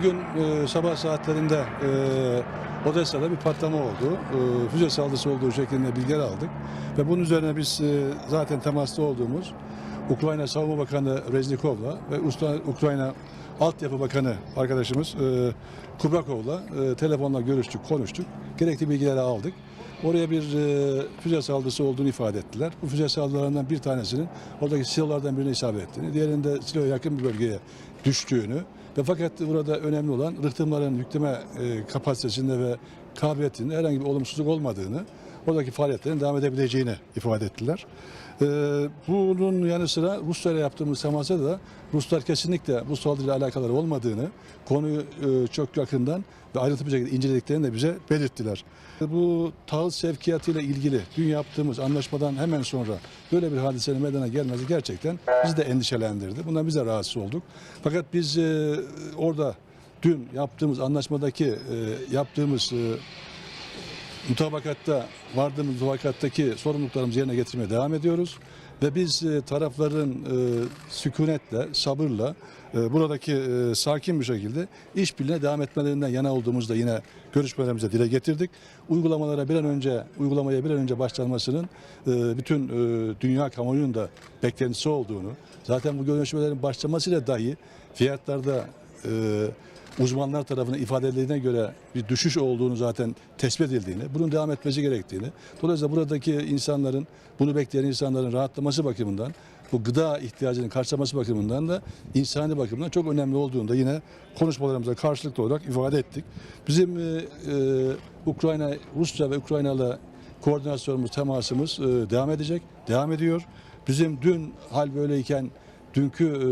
Bugün e, sabah saatlerinde e, Odessa'da bir patlama oldu. E, füze saldırısı olduğu şeklinde bilgiler aldık. Ve bunun üzerine biz e, zaten temasta olduğumuz Ukrayna Savunma Bakanı Reznikov'la ve Usta, Ukrayna Altyapı Bakanı arkadaşımız e, Kubrakov'la e, telefonla görüştük, konuştuk. Gerekli bilgileri aldık. Oraya bir e, füze saldırısı olduğunu ifade ettiler. Bu füze saldırılarından bir tanesinin oradaki silolardan birine isabet ettiğini, diğerinde siloya yakın bir bölgeye düştüğünü ve fakat burada önemli olan rıhtımların yükleme e, kapasitesinde ve kabiliyetinde herhangi bir olumsuzluk olmadığını, oradaki faaliyetlerin devam edebileceğini ifade ettiler. E, bunun yanı sıra Ruslarla yaptığımız temasta da Ruslar kesinlikle bu saldırıyla alakaları olmadığını, konuyu e, çok yakından ve ayrıntılı bir şekilde incelediklerini de bize belirttiler. Bu tahıl sevkiyatıyla ilgili dün yaptığımız anlaşmadan hemen sonra böyle bir hadisenin meydana gelmesi gerçekten bizi de endişelendirdi. Bundan biz de rahatsız olduk. Fakat biz e, orada dün yaptığımız anlaşmadaki e, yaptığımız e, mutabakatta vardığımız mutabakattaki sorumluluklarımızı yerine getirmeye devam ediyoruz. Ve biz e, tarafların e, sükunetle, sabırla e, buradaki e, sakin bir şekilde işbirliğine devam etmelerinden yana olduğumuzda yine görüşmelerimize dile getirdik. Uygulamalara bir an önce, uygulamaya bir an önce başlanmasının e, bütün e, dünya kamuoyunun da beklentisi olduğunu, zaten bu görüşmelerin başlamasıyla dahi fiyatlarda e, uzmanlar tarafından ifade edildiğine göre bir düşüş olduğunu zaten tespit edildiğini, bunun devam etmesi gerektiğini, dolayısıyla buradaki insanların, bunu bekleyen insanların rahatlaması bakımından, bu gıda ihtiyacının karşılaması bakımından da insani bakımdan çok önemli olduğunu da yine konuşmalarımıza karşılıklı olarak ifade ettik. Bizim e, e, Ukrayna, Rusya ve Ukrayna'la koordinasyonumuz, temasımız e, devam edecek, devam ediyor. Bizim dün hal böyleyken dünkü e,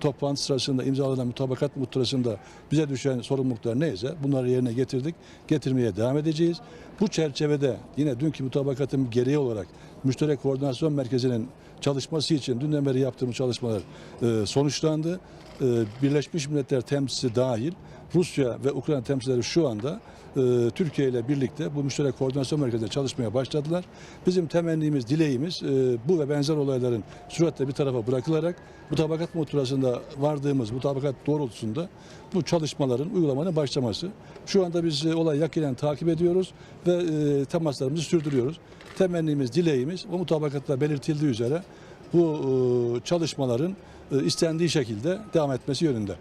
toplantı sırasında imzalanan mutabakat muhtırasında bize düşen sorumluluklar neyse bunları yerine getirdik. Getirmeye devam edeceğiz. Bu çerçevede yine dünkü mutabakatın gereği olarak Müşterek Koordinasyon Merkezi'nin çalışması için dünden beri yaptığımız çalışmalar e, sonuçlandı. E, Birleşmiş Milletler temsilcisi dahil Rusya ve Ukrayna temsilcileri şu anda e, Türkiye ile birlikte bu müşterek koordinasyon merkezinde çalışmaya başladılar. Bizim temennimiz, dileğimiz e, bu ve benzer olayların süratle bir tarafa bırakılarak mutabakat muhtırasında vardığımız mutabakat doğrultusunda bu çalışmaların uygulamanın başlaması. Şu anda biz e, olayı yakinen takip ediyoruz ve e, temaslarımızı sürdürüyoruz. Temennimiz, dileğimiz o mutabakatta belirtildiği üzere bu çalışmaların istendiği şekilde devam etmesi yönünde.